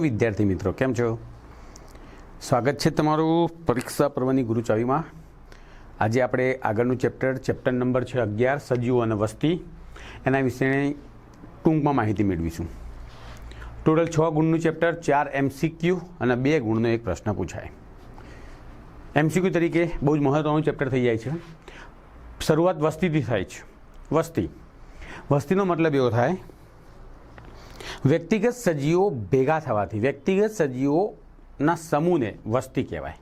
વિદ્યાર્થી મિત્રો, કેમ છો? સ્વાગત છે તમારું પરીક્ષા પર્વની ગુરુચાવીમાં. આજે આપણે આગળનું ચેપ્ટર ચેપ્ટર નંબર છે અગિયાર, સજીવો અને વસ્તી. એના વિશેની ટૂંકમાં માહિતી મેળવીશું. ટોટલ છ ગુણનું ચેપ્ટર, ચાર એમસીક્યુ અને બે ગુણનો એક પ્રશ્ન પૂછાય. એમસીક્યુ તરીકે બહુ જ મહત્ત્વનું ચેપ્ટર થઈ જાય છે. શરૂઆત વસ્તીથી થાય છે. વસ્તી. વસ્તીનો મતલબ એવો થાય વ્યક્તિગત સજીવો ભેગા થવાથી, વ્યક્તિગત સજીવોના સમૂહને વસ્તી કહેવાય.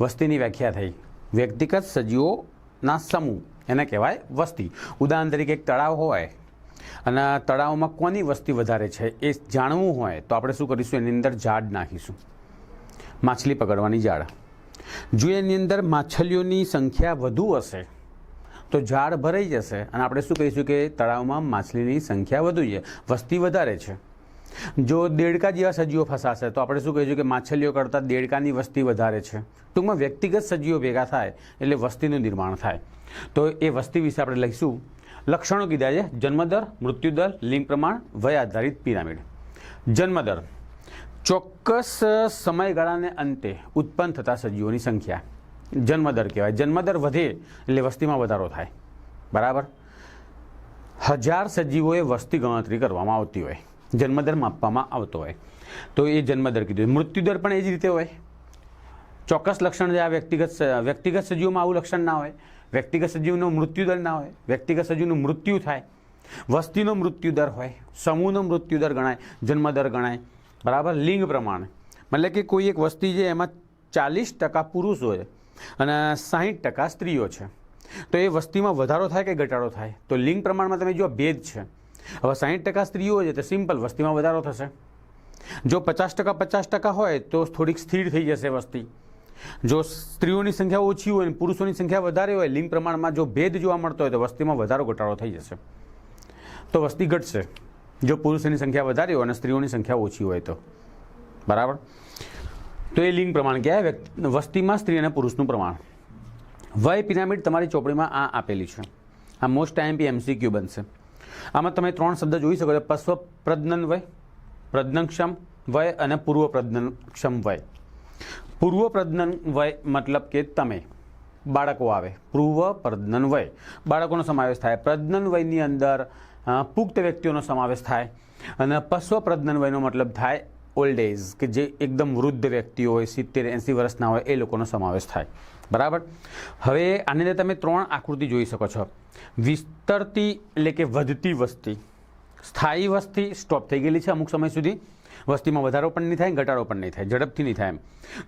વસ્તીની વ્યાખ્યા થઈ. વ્યક્તિગત સજીવોના સમૂહ, એને કહેવાય વસ્તી. ઉદાહરણ તરીકે એક તળાવ હોય, અને તળાવમાં કોની વસ્તી વધારે છે એ જાણવું હોય, તો આપણે શું કરીશું? એની અંદર ઝાડ નાખીશું. માછલી પકડવાની ઝાડ. જો એની અંદર માછલીઓની સંખ્યા વધુ હશે તો ઝાડ ભરાઈ જશે અને આપણે શું કહીશું કે તળાવમાં માછલીની સંખ્યા વધુ છે, વસ્તી વધારે છે. જો દેડકા જેવા સજીવો ફસાશે, તો આપણે શું કહીશું કે માછલીઓ કરતાં દેડકાની વસ્તી વધારે છે. ટૂંકમાં વ્યક્તિગત સજીવો ભેગા થાય એટલે વસ્તીનું નિર્માણ થાય. તો એ વસ્તી વિશે આપણે લઈશું લક્ષણો કીધા છે. જન્મદર, મૃત્યુદર, લિંગ પ્રમાણ, વય આધારિત પિરામિડ. જન્મદર. ચોક્કસ સમયગાળાને અંતે ઉત્પન્ન થતા સજીવોની સંખ્યા. જન્મદર કહેવાય. જન્મદર વધે એટલે વસ્તીમાં વધારો થાય. બરાબર? હજાર સજીવોએ વસ્તી ગણતરી કરવામાં આવતી હોય. જન્મદર માપવામાં આવતો હોય. તો એ જન્મદર કીધું મૃત્યુદર પણ એ જ રીતે હોય. ચોક્કસ લક્ષણ જે આ વ્યક્તિગત વ્યક્તિગત સજીવોમાં આવું લક્ષણ ના હોય. વ્યક્તિગત સજીવનો મૃત્યુદર ના હોય. વ્યક્તિગત સજીવનું મૃત્યુ થાય. વસ્તીનો મૃત્યુદર હોય. સમૂહનો મૃત્યુદર ગણાય. જન્મદર ગણાય. બરાબર? લિંગ પ્રમાણે. મતલબ કે કોઈ એક વસ્તી છે એમાં ચાલીસ ટકા પુરુષ છે અને સાહીઠ ટકા સ્ત્રીઓ છે. તો એ વસ્તીમાં વધારો થાય કે ઘટાડો થાય? તો લિંગ પ્રમાણમાં તમે જો ભેદ છે. હવે સાહીઠ ટકા સ્ત્રીઓ છે તો સિમ્પલ વસ્તીમાં વધારો થશે. જો પચાસ ટકા પચાસ ટકા હોય તો થોડીક સ્થિર થઈ જશે વસ્તી. જો સ્ત્રીઓની સંખ્યા ઓછી હોય અને પુરુષોની સંખ્યા વધારે હોય, લિંગ પ્રમાણમાં જો ભેદ જોવા મળતો હોય તો વસ્તીમાં વધારો ઘટાડો થઈ જશે. તો વસ્તી ઘટશે. જો પુરુષોની સંખ્યા વધારે હોય અને સ્ત્રીઓની સંખ્યા ઓછી હોય તો. બરાબર? તો એ લિંગ પ્રમાણ કહેવાય. વ્યક્તિ- વસ્તીમાં સ્ત્રી અને પુરુષનું પ્રમાણ. વય પિરામિડ તમારી ચોપડીમાં આ આપેલી છે. આ મોસ્ટ ટાઈમ બી એમસીક્યુ બનશે. આમાં તમે ત્રણ શબ્દ જોઈ શકો છો. પશ્વ પ્રજ્ઞન વય, પ્રજનનક્ષમ વય અને પૂર્વ પ્રજનનક્ષમ વય. પૂર્વ પ્રજ્ઞન વય મતલબ કે તમે, બાળકો આવે. પૂર્વ પ્રજ્ઞન વય. બાળકોનો સમાવેશ થાય. પ્રજ્ઞન વયની અંદર પુખ્ત વ્યક્તિઓનો સમાવેશ થાય. અને પશ્વ પ્રજ્ઞન વયનો મતલબ થાય ઓલ્ડ એજ કે જે એકદમ વૃદ્ધ વ્યક્તિઓ હોય, સિત્તેર, એંસી વર્ષના હોય, એ લોકોનો સમાવેશ થાય. બરાબર? હવે આની અંદર તમે ત્રણ આકૃતિ જોઈ શકો છો. વિસ્તરતી એટલે કે વધતી વસ્તી. સ્થાયી વસ્તી સ્ટોપ થઈ ગયેલી છે અમુક સમય સુધી. વસ્તીમાં વધારો પણ નહીં થાય, ઘટાડો પણ નહીં થાય, ઝડપથી નહીં થાય એમ.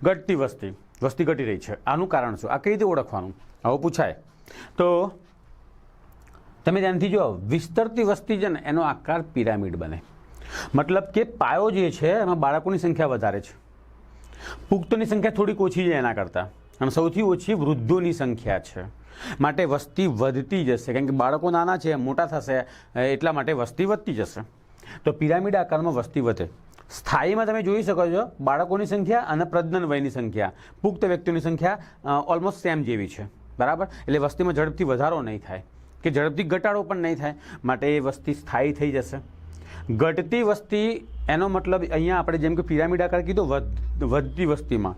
ઘટતી વસ્તી વસ્તી ઘટી રહી છે. આનું કારણ શું? આ કઈ રીતે ઓળખવાનું? આવું પૂછાય. તો તમે ધ્યાનથી જો વિસ્તરતી વસ્તી છે ને, એનો આકાર પિરામિડ બને. મતલબ કે પાયો જે છે, એમાં બાળકોની સંખ્યા વધારે છે. પુખ્તોની સંખ્યા થોડીક ઓછી છે એના કરતાં. અને સૌથી ઓછી વૃદ્ધોની સંખ્યા છે. માટે વસ્તી વધતી જશે. કારણ કે બાળકો નાના છે, મોટા થશે એટલા માટે વસ્તી વધતી જશે. તો પિરામિડ આકારમાં વસ્તી વધે. સ્થાયીમાં તમે જોઈ શકો છો, બાળકોની સંખ્યા અને પ્રજ્ઞન વયની સંખ્યા. પુખ્ત વ્યક્તિઓની સંખ્યા ઓલમોસ્ટ સેમ જેવી છે. બરાબર? એટલે વસ્તીમાં ઝડપથી વધારો નહીં થાય. કે ઝડપથી ઘટાડો પણ નહીં થાય. માટે એ વસ્તી સ્થાયી થઈ જશે. ઘટતી વસ્તી, એનો મતલબ અહીંયા આપણે જેમ કે પિરામિડ આકાર કીધો, વધ- વધતી વસ્તીમાં.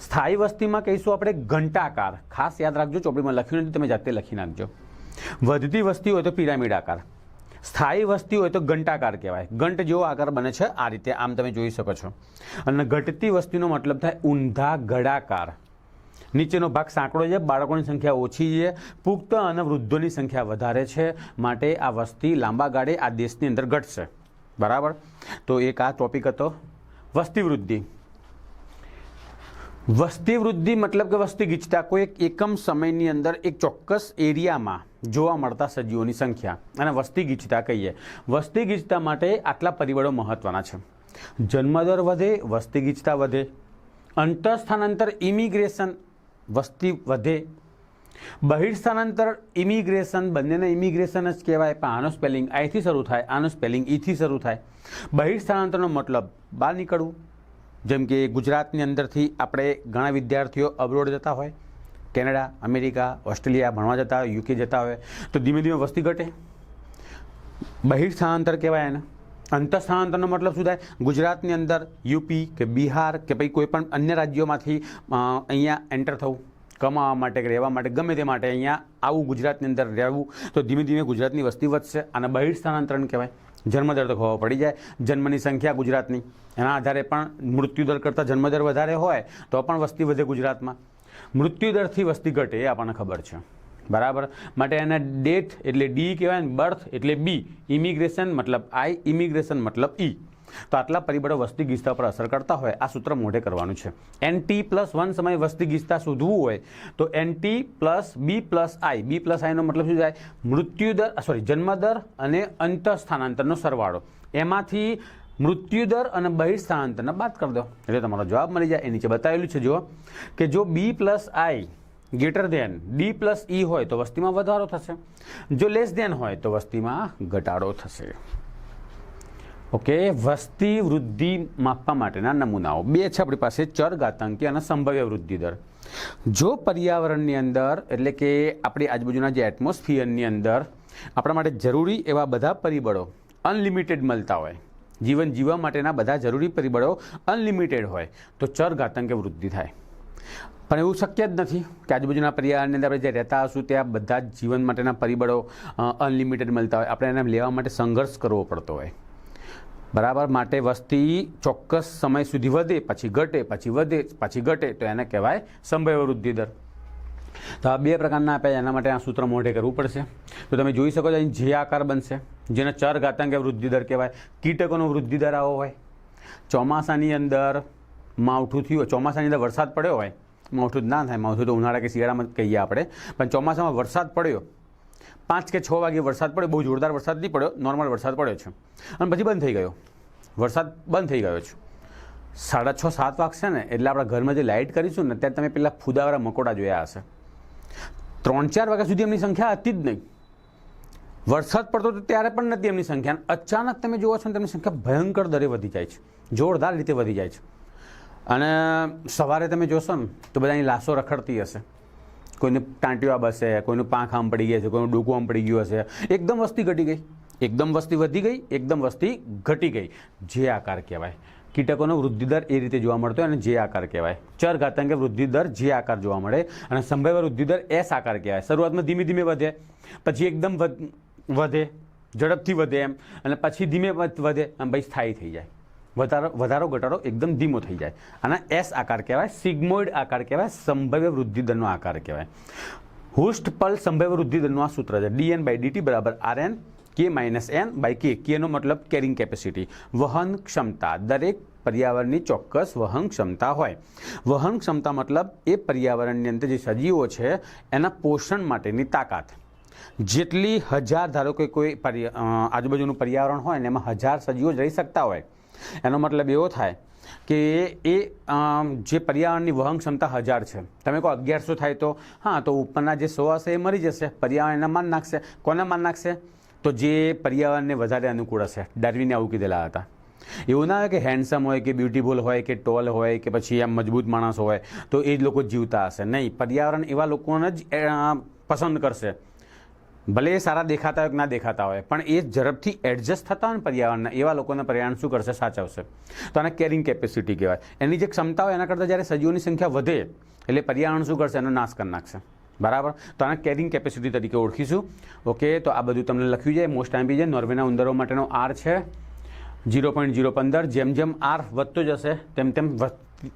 સ્થાયી વસ્તીમાં કહીશું આપણે ઘંટાકાર. ખાસ યાદ રાખજો, ચોપડીમાં લખ્યું નથી, તમે જાતે લખી નાખજો. વધતી વસ્તી હોય તો પિરામિડ આકાર સ્થાયી વસ્તી હોય તો ઘંટાકાર કહેવાય. ઘંટ જેવો આકાર બને છે આ રીતે, આમ તમે જોઈ શકો છો. અને ઘટતી વસ્તીનો મતલબ થાય ઊંધા ગળાકાર. નીચેનો ભાગ સાંકડો છે. બાળકોની સંખ્યા ઓછી છે. પુખ્ત અને વૃદ્ધોની સંખ્યા વધારે છે. માટે આ વસ્તી લાંબા ગાળે આ દેશની અંદર ઘટશે. બરાબર? તો એક આ ટોપિક હતો. વસ્તી વૃદ્ધિ. વસ્તી વૃદ્ધિ મતલબ કે વસ્તી ગીચતા કોઈ એક એકમ સમયની અંદર એક ચોક્કસ એરિયામાં જોવા મળતા સજીવોની સંખ્યા. અને વસ્તી ગીચતા કહીએ. વસ્તી ગીચતા માટે આટલા પરિબળો મહત્વના છે. જન્મદર વધે, વસ્તી ગીચતા વધે. અંતર સ્થાનાંતર, ઇમિગ્રેશન વસ્તી વધે. બહિર સ્થાનાંતર ઇમિગ્રેશન બંનેને ઇમિગ્રેશન જ કહેવાય, પણ આનો સ્પેલિંગ આઈથી શરૂ થાય, આનું સ્પેલિંગ ઈથી શરૂ થાય. બહિર સ્થાનાંતરનો મતલબ બહાર નીકળવું, જેમ કે ગુજરાતની અંદરથી આપણે ઘણા વિદ્યાર્થીઓ અબ્રોડ જતા હોય, કેનેડા, અમેરિકા, ઓસ્ટ્રેલિયા ભણવા જતા હોય, યુકે જતા હોય, તો ધીમે ધીમે વસ્તી ઘટે. બહિર સ્થાનાંતર કહેવાય એને અંતઃસ્થાનાંતરનો મતલબ શું થાય? ગુજરાતની અંદર યુપી કે બિહાર કે પછી કોઈપણ અન્ય રાજ્યોમાંથી અહીંયા એન્ટર થવું, કમાવા માટે કે રહેવા માટે, ગમે તે માટે અહીંયા આવું ગુજરાતની અંદર રહેવું, તો ધીમે ધીમે ગુજરાતની વસ્તી વધશે અને બહિર સ્થાનાંતરણ કહેવાય. જન્મદર તો ખબર પડી જાય. જન્મની સંખ્યા ગુજરાતની. એના આધારે પણ મૃત્યુદર કરતાં જન્મદર વધારે હોય, તો પણ વસ્તી વધે ગુજરાતમાં. મૃત્યુદરથી વસ્તી ઘટે એ આપણને ખબર છે. બરાબર? માટે એના ડેટ એટલે ડી કહેવાય ને બર્થ એટલે બી ઇમિગ્રેશન મતલબ આઈ ઇમિગ્રેશન મતલબ ઈ તો આટલા પરિબળો વસ્તી ગીચતા પર અસર કરતા હોય, આ સૂત્ર મોઢે કરવાનું છે. એન ટી પ્લસ વન સમયે વસ્તી ગીચતા શોધવું હોય, તો N T plus B plus I B plus આઈનો મતલબ શું થાય? મૃત્યુદર સોરી જન્મદર અને અંત સ્થાનાંતરનો સરવાળો. એમાંથી મૃત્યુદર અને બહિર સ્થાનાંતરને બાદ કરી દો. એટલે તમારો જવાબ મળી જાય. એ નીચે બતાવેલું છે જો કે જો B plus I greater than. D plus E હોય તો વસ્તીમાં વધારો થશે. જો લેસ ધેન હોય તો વસ્તીમાં ઘટાડો થશે. ઓકે, વસ્તી વૃદ્ધિ માપવા માટેના નમૂનાઓ. બે છે આપણી પાસે, ચર ઘાતાંકી અને સંભવ્ય વૃદ્ધિ દર. જો પર્યાવરણની અંદર, એટલે કે આપણી આજુબાજુના જે એટમોસ્ફિયરની અંદર, આપણા માટે જરૂરી એવા બધા પરિબળો અનલિમિટેડ મળતા હોય, જીવન જીવવા માટેના બધા જરૂરી પરિબળો અનલિમિટેડ હોય, તો ચર ઘાતાંકે વૃદ્ધિ થાય. પણ એવું શક્ય જ નથી કે આજુબાજુના પરિવારની અંદર આપણે જે રહેતા હશું ત્યાં બધા જ જીવન માટેના પરિબળો અનલિમિટેડ મળતા હોય. આપણે એને લેવા માટે સંઘર્ષ કરવો પડતો હોય. બરાબર? માટે વસ્તી ચોક્કસ સમય સુધી વધે, પછી ઘટે, પછી વધે, પછી ઘટે, તો એને કહેવાય સંભવ્ય વૃદ્ધિ દર. તો આ બે પ્રકારના આપ્યા એના માટે આ સૂત્ર મોઢે કરવું પડશે. તો તમે જોઈ શકો છો, અહીં જે આકાર બનશે, જેને ચર ઘાતાંક વૃદ્ધિ દર કહેવાય. કીટકોનો વૃદ્ધિ દર આવો હોય. ચોમાસાની અંદર માવઠું થયું ચોમાસાની અંદર વરસાદ પડ્યો હોય માવઠું ના થાય માવઠું તો ઉનાળા કે શિયાળામાં કહીએ આપણે. પણ ચોમાસામાં વરસાદ પડ્યો. પાંચ કે છ વાગે વરસાદ પડ્યો, બહુ જોરદાર વરસાદ નહીં પડ્યો, નોર્મલ વરસાદ પડ્યો છે. અને પછી બંધ થઈ ગયો. વરસાદ બંધ થઈ ગયો છે. સાડા છ, સાત વાગશે ને, એટલે આપણા ઘરમાં જે લાઇટ કરીશું ને ત્યારે તમે પેલા ફુદાવાળા મકોડા જોયા હશે. ત્રણ, ચાર વાગ્યા સુધી એમની સંખ્યા હતી જ નહીં. વરસાદ પડતો તો ત્યારે પણ નથી એમની સંખ્યા. અચાનક તમે જુઓ છો ને, તેમની સંખ્યા ભયંકર દરે વધી જાય છે. જોરદાર રીતે વધી જાય છે. અને સવારે તમે જોશો ને તો બધાની લાશો રખડતી હશે. કોઈને ટાંટીઓ બસે કોઈનું પાંખ આમ પડી ગયા છે કોઈનું ડૂકું આમ પડી ગયું હશે. એકદમ વસ્તી ઘટી ગઈ. એકદમ વસ્તી વધી ગઈ, એકદમ વસ્તી ઘટી ગઈ. જે આકાર કહેવાય. કીટકોનો વૃદ્ધિદર એ રીતે જોવા મળતો હોય અને જે આકાર કહેવાય. ચર ઘાતાંકે વૃદ્ધિદર જે આકાર જોવા મળે અને સંભાવ્ય વૃદ્ધિદર એસ આકાર કહેવાય. શરૂઆતમાં ધીમે ધીમે વધે, પછી એકદમ વધ- ઝડપથી વધે એમ અને પછી ધીમે વધે અને ભાઈ સ્થાયી થઈ જાય. વધારો વધારો ઘટાડો એકદમ ધીમો થઈ જાય. આના એસ આકાર કહેવાય, સિગ્મોઇડ આકાર કહેવાય, સંભવ્ય વૃદ્ધિ દરનો આકાર કહેવાય. હુસ્ટ પલ સંભવ્ય વૃદ્ધિ દરનું આ સૂત્ર છે. ડીએન બાય ડીટી બરાબર R N K minus N by K કેનો મતલબ કેરિંગ કેપેસિટી વહન ક્ષમતા. દરેક પર્યાવરણની ચોક્કસ વહન ક્ષમતા હોય. વહન ક્ષમતા મતલબ એ પર્યાવરણની અંદર જે સજીવો છે, એના પોષણ માટેની તાકાત. જેટલી હજાર ધારો કે કોઈ આજુબાજુનું પર્યાવરણ હોય ને એમાં હજાર સજીવો જ રહી શકતા હોય. એનો મતલબ એવો થાય કે એ જે પર્યાવરણની વહન ક્ષમતા હજાર છે. તમે કહો અગિયારસો થાય તો? હા, તો ઉપરના જે સો હશે એ મરી જશે. પર્યાવરણ એના માન નાખશે. કોને માન નાખશે? તો જે પર્યાવરણને વધારે અનુકૂળ હશે. ડાર્વિને આવું કીધેલા હતા. એવું ના હોય કે હેન્ડસમ હોય કે બ્યુટીફુલ હોય કે ટોલ હોય કે પછી આમ મજબૂત માણસ હોય તો એ જ લોકો જીવતા હશે. નહીં, પર્યાવરણ એવા લોકોને જ પસંદ કરશે. ભલે એ સારા દેખાતા હોય કે ના દેખાતા હોય, પણ એ ઝડપથી એડજસ્ટ થતા હોય ને પર્યાવરણના, એવા લોકોને પર્યાવરણ શું કરશે? સાચવશે. તો આને કેરિંગ કેપેસિટી કહેવાય. એની જે ક્ષમતા હોય એના કરતાં જ્યારે સજીવોની સંખ્યા વધે, એટલે પર્યાવરણ શું કરશે? એનો નાશ કરી નાખશે. બરાબર? તો આને કેરિંગ કેપેસિટી તરીકે ઓળખીશું. ઓકે, તો આ બધું તમને લખ્યું છે. મોસ્ટ ટાઈમ બી છે. નોર્વેના ઉંદરો માટેનો આર છે. ઝીરો પોઈન્ટ ઝીરો પંદર, જેમ જેમ આર વધતો જશે, તેમ તેમ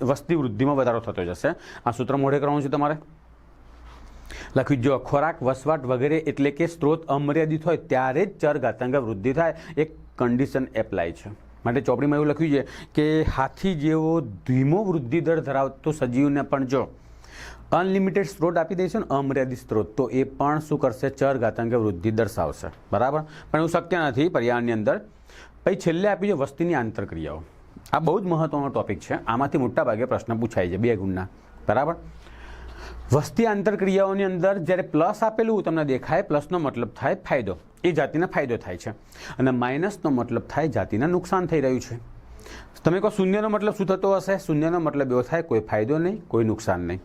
વસ્તી વૃદ્ધિમાં વધારો થતો જશે. આ સૂત્ર મોઢે કરવાનું છે તમારે? લખ્યું જો ખોરાક, વસવાટ વગેરે એટલે કે સ્ત્રોત અમર્યાદિત હોય, ત્યારે જ ચર ઘાતાંક વૃદ્ધિ થાય. એક કન્ડિશન એપ્લાય છે. માટે ચોપડીમાં એવું લખ્યું છે કે હાથી જેવો ધીમો વૃદ્ધિ દર ધરાવતો સજીવને પણ જો અનલિમિટેડ સ્ત્રોત આપી દઈશું ને અમર્યાદિત સ્ત્રોત, તો એ પણ શું કરશે? ચર ઘાતાંક વૃદ્ધિ દર્શાવશે. બરાબર? પણ એવું શક્ય નથી પર્યાવરણની અંદર. પછી છેલ્લે આપી છે વસ્તીની આંતરક્રિયાઓ. આ બહુ જ મહત્વનો ટોપિક છે. આમાંથી મોટાભાગે પ્રશ્ન પૂછાય છે બે ગુણના. બરાબર? વસ્તી આંતરક્રિયાઓની અંદર જ્યારે પ્લસ આપેલું તમને દેખાય પ્લસનો મતલબ થાય ફાયદો. એ જાતિના ફાયદો થાય છે. અને માઇનસનો મતલબ થાય જાતિના નુકસાન થઈ રહ્યું છે. તમે કહો શૂન્યનો મતલબ શું થતો હશે? શૂન્યનો મતલબ એવો થાય કોઈ ફાયદો નહીં, કોઈ નુકસાન નહીં.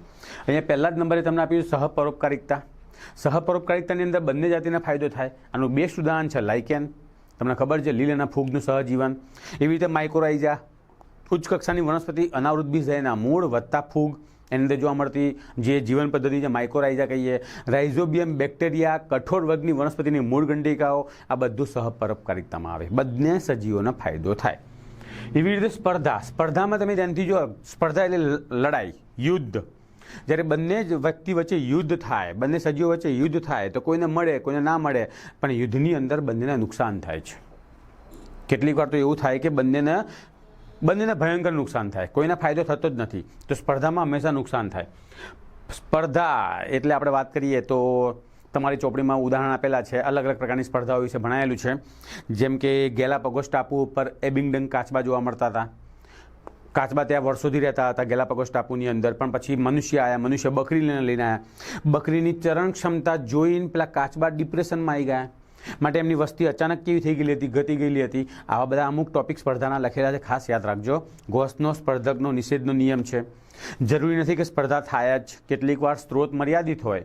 અહીંયા પહેલા જ નંબરે તમને આપ્યું સહપરોપકારિકતા સહપરોપકારિકતાની અંદર બંને જાતિના ફાયદો થાય. આનું બેસ્ટ ઉદાહરણ છે લાઇકેન તમને ખબર છે, લીલ અને ફૂગનું સહજીવન. એવી રીતે માઇક્રોરાઇઝા ઉચ્ચ કક્ષાની વનસ્પતિ, અનાવૃત બીજના મૂળ વત્તા ફૂગ. એની અંદર જોવા મળતી જે જીવન પદ્ધતિ છે માઇક્રોરાઇઝા કહીએ રાઇઝોબિયમ બેક્ટેરિયા કઠોર વર્ગની વનસ્પતિની મૂળ ગંડિકાઓ, આ બધું સહપરોપકારિતામાં આવે. બંને સજીવોનો ફાયદો થાય. એવી રીતે સ્પર્ધા. સ્પર્ધામાં તમે ધ્યાનથી જો સ્પર્ધા એટલે લડાઈ, યુદ્ધ. જ્યારે બંને જ વ્યક્તિ વચ્ચે યુદ્ધ થાય, બંને સજીવો વચ્ચે યુદ્ધ થાય, તો કોઈને મળે, કોઈને ના મળે, પણ યુદ્ધની અંદર બંનેને નુકસાન થાય છે. કેટલીક વાર તો એવું થાય કે બંનેને બંનેને ભયંકર નુકસાન થાય. કોઈને ફાયદો થતો જ નથી. તો સ્પર્ધામાં હંમેશા નુકસાન થાય. સ્પર્ધા એટલે આપણે વાત કરીએ તો તમારી ચોપડીમાં ઉદાહરણ આપેલા છે. અલગ અલગ પ્રકારની સ્પર્ધાઓ વિશે ભણાયેલું છે. જેમ કે ગેલાપગોસ ટાપુ ઉપર એબિંગડંગ કાચબા જોવા મળતા હતા. કાચબા ત્યાં વર્ષોથી રહેતા હતા ગેલાપગોસ ટાપુની અંદર. પણ પછી મનુષ્ય આવ્યા મનુષ્ય બકરીને લઈને આવ્યા બકરીની ચરણ ક્ષમતા જોઈને પેલા કાચબા ડિપ્રેશનમાં આવી ગયા. માટે એમની વસ્તી અચાનક કેવી થઈ ગયેલી હતી, ઘટી ગયેલી હતી, આવા બધા અમુક ટોપિક સ્પર્ધાના લખેલા છે. ખાસ યાદ રાખજો. ગોસનો સ્પર્ધકનો નિષેધનો નિયમ છે. જરૂરી નથી કે સ્પર્ધા થાય જ. કેટલીક વાર સ્ત્રોત મર્યાદિત હોય.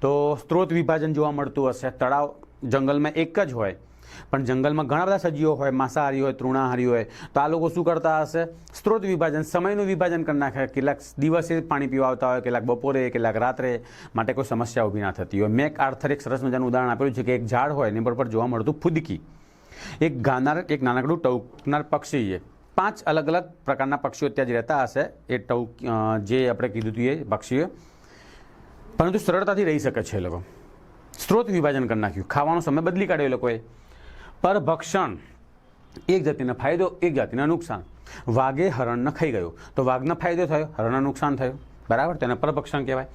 તો સ્ત્રોત વિભાજન જોવા મળતું હશે. તળાવ જંગલમાં એક જ હોય. પણ જંગલમાં ઘણા બધા સજીવો હોય, માંસાહારી હોય, તૃણાહારી હોય. તો આ લોકો શું કરતા હશે? સ્ત્રોત વિભાજન, સમયનું વિભાજન કરી નાખે. કેટલાક દિવસે પાણી પીવા આવતા હોય, કેટલાક બપોરે, કેટલાક રાત્રે. માટે કોઈ સમસ્યા ઊભી ના થતી હોય. મેં એક આર્થર એક સરસ મજાનું ઉદાહરણ આપેલું છે કે એક ઝાડ હોય, એની પર જોવા મળતું ફૂદકી. એક ગાનાર, એક નાનકડું ટવકનાર પક્ષી છે. પાંચ અલગ અલગ પ્રકારના પક્ષીઓ ત્યાં જ રહેતા હશે. એ ટવ જે આપણે કીધું હતું એ પક્ષીઓ. પરંતુ સરળતાથી રહી શકે છે એ લોકો. સ્ત્રોત વિભાજન કરી નાખ્યું. ખાવાનો સમય બદલી કાઢ્યો એ લોકોએ. પરભક્ષણ. એક જાતિનો ફાયદો, એક જાતિના નુકસાન. વાઘે હરણને ખાઈ ગયો. તો વાઘનો ફાયદો થયો, હરણને નુકસાન થયું. બરાબર? તેને પરભક્ષણ કહેવાય.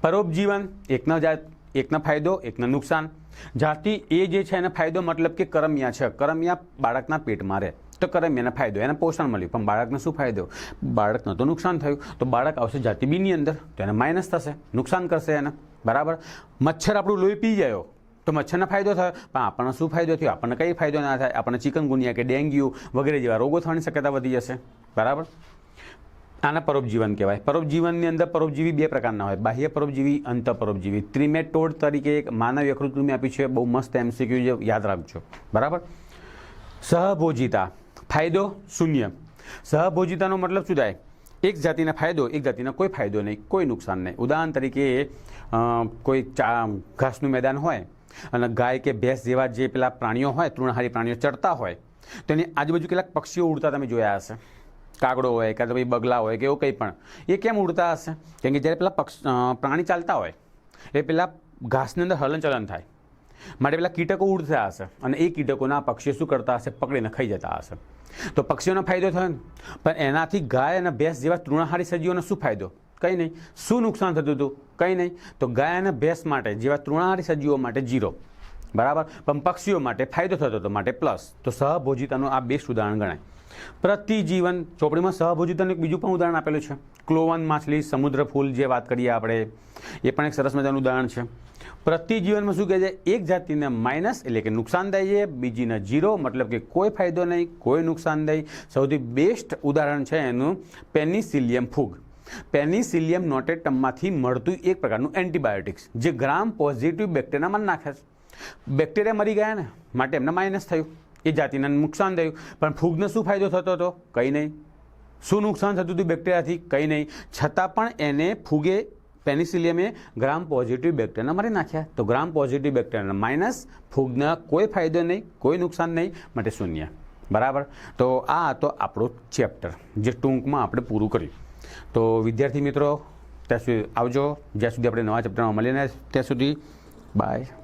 પરોપજીવન, એકના જાત, એકનો ફાયદો, એકના નુકસાન. જાતિ એ જે છે, એને ફાયદો મતલબ કે કરમિયા છે. કરમિયા બાળકના પેટમાં રહે. તો કરમિયાને ફાયદો, એને પોષણ મળ્યું. પણ બાળકને શું ફાયદો? બાળકને તો નુકસાન થયું. તો બાળક આવશે જાતિ બીની અંદર. તો એને માઇનસ થશે, નુકસાન કરશે એને. બરાબર? મચ્છર આપણું લોહી પી ગયો. તો મચ્છરને ફાયદો થયો? પણ આપણને શું ફાયદો થયો? આપણને કઈ ફાયદો ના થાય? આપણને ચિકનગુનિયા કે ડેન્ગ્યુ વગેરે જેવા રોગો થવાની શક્યતા વધી જશે. બરાબર? આને પરોપજીવન કહેવાય. પરોપજીવનની અંદર પરોપજીવી બે પ્રકારના હોય. બાહ્ય પરોપજીવી અંત પરોપજીવી ત્રિમેટોડ તરીકે એક માનવ યકૃત મેં આપ્યું છે. બહુ મસ્ત એમસીક્યુ યાદ રાખજો. બરાબર? સહભોજિતા. ફાયદો શૂન્ય. સહભોજિતાનો મતલબ શું થાય? એક જાતિને ફાયદો, એક જાતિને કોઈ ફાયદો નહીં. કોઈ નુકસાન નહીં. ઉદાહરણ તરીકે કોઈ ચા, ઘાસનું મેદાન હોય અને ગાય કે ભેંસ જેવા જે પેલા પ્રાણીઓ હોય, તૃણહારી પ્રાણીઓ ચડતા હોય, તો એની આજુબાજુ કેટલાક પક્ષીઓ ઉડતા તમે જોયા હશે. કાગડો હોય કાં તો ભાઈ બગલા હોય કે એવું કંઈ પણ. એ કેમ ઉડતા હશે? કેમ કે જ્યારે પેલા પક્ષ પ્રાણી ચાલતા હોય, એ પેલા ઘાસની અંદર હલનચલન થાય. માટે પેલા કીટકો ઉડતા હશે અને એ કીટકોના પક્ષીઓ શું કરતા હશે? પકડીને ખાઈ જતા હશે. તો પક્ષીઓનો ફાયદો થયો ને? પણ એનાથી ગાય અને ભેંસ જેવા તૃણાહારી સજીવોનો શું ફાયદો? કંઈ નહીં. શું નુકસાન થતું હતું? કંઈ નહીં. તો ગાય અને ભેંસ માટે, જેવા તૃણાહારી સજીવો માટે જીરો. બરાબર? પણ પક્ષીઓ માટે ફાયદો થતો હતો, માટે પ્લસ. તો સહભોજિતાનું આ બેસ્ટ ઉદાહરણ ગણાય. પ્રતિજીવન, ચોપડીમાં સહભોજિતાનું એક બીજું પણ ઉદાહરણ આપેલું છે. ક્લોવન, માછલી, સમુદ્ર ફૂલ જે વાત કરીએ આપણે, એ પણ એક સરસ મજાનું ઉદાહરણ છે. પ્રતિજીવનમાં શું કહે છે? એક જાતિને માઇનસ એટલે કે નુકસાન થાય છે, બીજીને જીરો, મતલબ કે કોઈ ફાયદો નહીં, કોઈ નુકસાન નહીં. સૌથી બેસ્ટ ઉદાહરણ છે એનું પેનિસિલિયમ ફૂગ. પેનિસિલિયમ નોટેટમમાંથી મળતું એક પ્રકારનું એન્ટીબાયોટિક્સ, જે ગ્રામ પોઝિટિવ બેક્ટેરિયામાં નાખે છે. બેક્ટેરિયા મરી ગયા ને, માટે એમને માઇનસ થયું. એ જાતિને નુકસાન થયું. પણ ફૂગને શું ફાયદો થતો હતો? કંઈ નહીં. શું નુકસાન થતું હતું બેક્ટેરિયાથી? કંઈ નહીં. છતાં પણ એને ફૂગે પેનિસિલિયમે ગ્રામ પોઝિટિવ બેક્ટેરિયા મારી નાખ્યા. તો ગ્રામ પોઝિટિવ બેક્ટેરિયાના માઇનસ ફૂગના કોઈ ફાયદો નહીં, કોઈ નુકસાન નહીં, માટે શૂન્ય. બરાબર? તો આ હતો આપણું ચેપ્ટર, જે ટૂંકમાં આપણે પૂરું કર્યું. તો વિદ્યાર્થી મિત્રો, ત્યાં સુધી આવજો. જ્યાં સુધી આપણે નવા ચેપ્ટરમાં મળીને ત્યાં સુધી બાય